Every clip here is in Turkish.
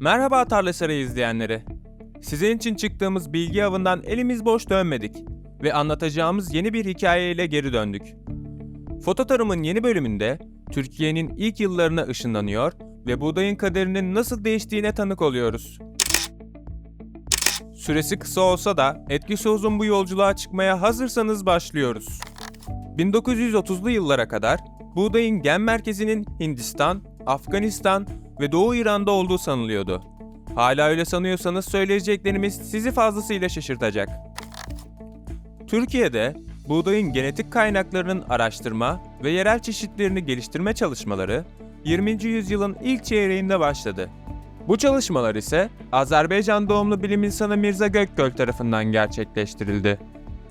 Merhaba Tarla Sarayı izleyenleri. Sizin için çıktığımız bilgi avından elimiz boş dönmedik ve anlatacağımız yeni bir hikayeyle geri döndük. Foto tarımın yeni bölümünde Türkiye'nin ilk yıllarına ışınlanıyor ve buğdayın kaderinin nasıl değiştiğine tanık oluyoruz. Süresi kısa olsa da etkisi uzun bu yolculuğa çıkmaya hazırsanız başlıyoruz. 1930'lu yıllara kadar buğdayın gen merkezinin Hindistan, Afganistan ve Doğu İran'da olduğu sanılıyordu. Hala öyle sanıyorsanız söyleyeceklerimiz sizi fazlasıyla şaşırtacak. Türkiye'de buğdayın genetik kaynaklarının araştırma ve yerel çeşitlerini geliştirme çalışmaları 20. yüzyılın ilk çeyreğinde başladı. Bu çalışmalar ise Azerbaycan doğumlu bilim insanı Mirza Gökgöl tarafından gerçekleştirildi.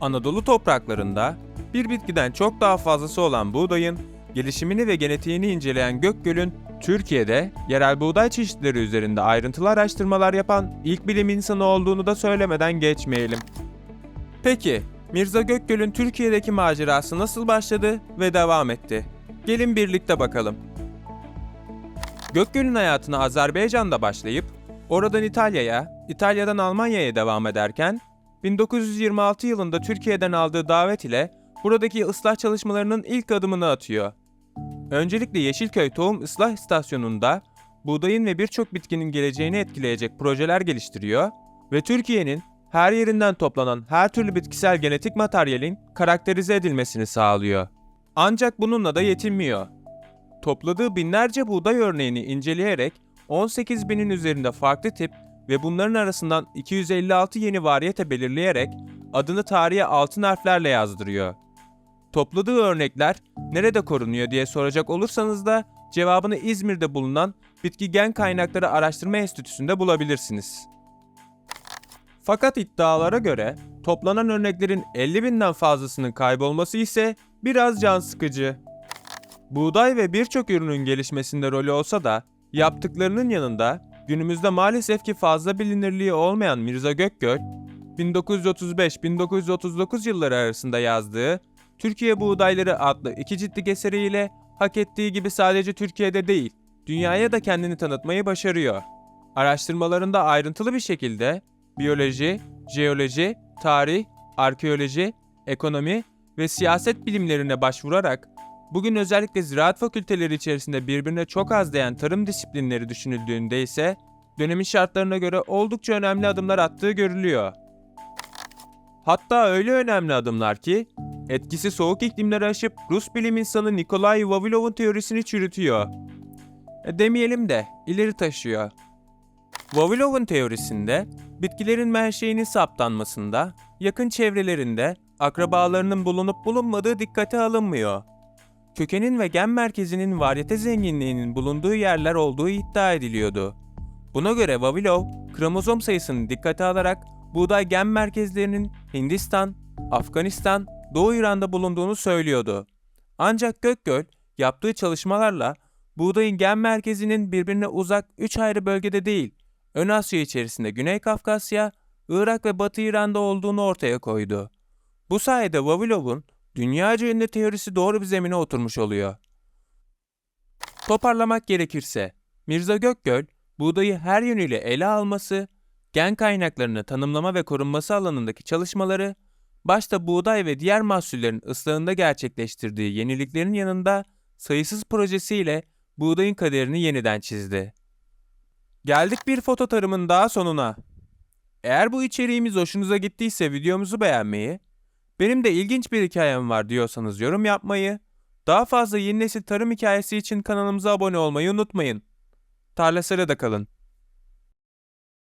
Anadolu topraklarında bir bitkiden çok daha fazlası olan buğdayın gelişimini ve genetiğini inceleyen Gökgöl'ün Türkiye'de yerel buğday çeşitleri üzerinde ayrıntılı araştırmalar yapan ilk bilim insanı olduğunu da söylemeden geçmeyelim. Peki, Mirza Gökgöl'ün Türkiye'deki macerası nasıl başladı ve devam etti? Gelin birlikte bakalım. Gökgöl'ün hayatına Azerbaycan'da başlayıp oradan İtalya'ya, İtalya'dan Almanya'ya devam ederken 1926 yılında Türkiye'den aldığı davet ile buradaki ıslah çalışmalarının ilk adımını atıyor. Öncelikle Yeşilköy Tohum Islah İstasyonu'nda buğdayın ve birçok bitkinin geleceğini etkileyecek projeler geliştiriyor ve Türkiye'nin her yerinden toplanan her türlü bitkisel genetik materyalin karakterize edilmesini sağlıyor. Ancak bununla da yetinmiyor. Topladığı binlerce buğday örneğini inceleyerek 18 binin üzerinde farklı tip ve bunların arasından 256 yeni variyete belirleyerek adını tarihe altın harflerle yazdırıyor. Topladığı örnekler nerede korunuyor diye soracak olursanız da cevabını İzmir'de bulunan Bitki Gen Kaynakları Araştırma Enstitüsü'nde bulabilirsiniz. Fakat iddialara göre toplanan örneklerin 50 binden fazlasının kaybolması ise biraz can sıkıcı. Buğday ve birçok ürünün gelişmesinde rolü olsa da yaptıklarının yanında günümüzde maalesef ki fazla bilinirliği olmayan Mirza Gökgöl, 1935-1939 yılları arasında yazdığı Türkiye Buğdayları adlı iki ciltlik eseriyle hak ettiği gibi sadece Türkiye'de değil, dünyaya da kendini tanıtmayı başarıyor. Araştırmalarında ayrıntılı bir şekilde biyoloji, jeoloji, tarih, arkeoloji, ekonomi ve siyaset bilimlerine başvurarak bugün özellikle ziraat fakülteleri içerisinde birbirine çok az değen tarım disiplinleri düşünüldüğünde ise dönemin şartlarına göre oldukça önemli adımlar attığı görülüyor. Hatta öyle önemli adımlar ki etkisi soğuk iklimleri aşıp Rus bilim insanı Nikolay Vavilov'un teorisini çürütüyor. E, demeyelim de ileri taşıyor. Vavilov'un teorisinde bitkilerin menşeinin saptanmasında, yakın çevrelerinde akrabalarının bulunup bulunmadığı dikkate alınmıyor. Kökenin ve gen merkezinin varyete zenginliğinin bulunduğu yerler olduğu iddia ediliyordu. Buna göre Vavilov, kromozom sayısını dikkate alarak buğday gen merkezlerinin Hindistan, Afganistan, Doğu İran'da bulunduğunu söylüyordu. Ancak Gökgöl yaptığı çalışmalarla buğdayın gen merkezinin birbirine uzak 3 ayrı bölgede değil, Ön Asya içerisinde Güney Kafkasya, Irak ve Batı İran'da olduğunu ortaya koydu. Bu sayede Vavilov'un dünyaca ünlü teorisi doğru bir zemine oturmuş oluyor. Toparlamak gerekirse, Mirza Gökgöl, buğdayı her yönüyle ele alması, gen kaynaklarını tanımlama ve korunması alanındaki çalışmaları, başta buğday ve diğer mahsullerin ıslahında gerçekleştirdiği yeniliklerin yanında sayısız projesiyle buğdayın kaderini yeniden çizdi. Geldik bir foto tarımın daha sonuna. Eğer bu içeriğimiz hoşunuza gittiyse videomuzu beğenmeyi, benim de ilginç bir hikayem var diyorsanız yorum yapmayı, daha fazla yeni nesil tarım hikayesi için kanalımıza abone olmayı unutmayın. Tarla Sarı'da kalın.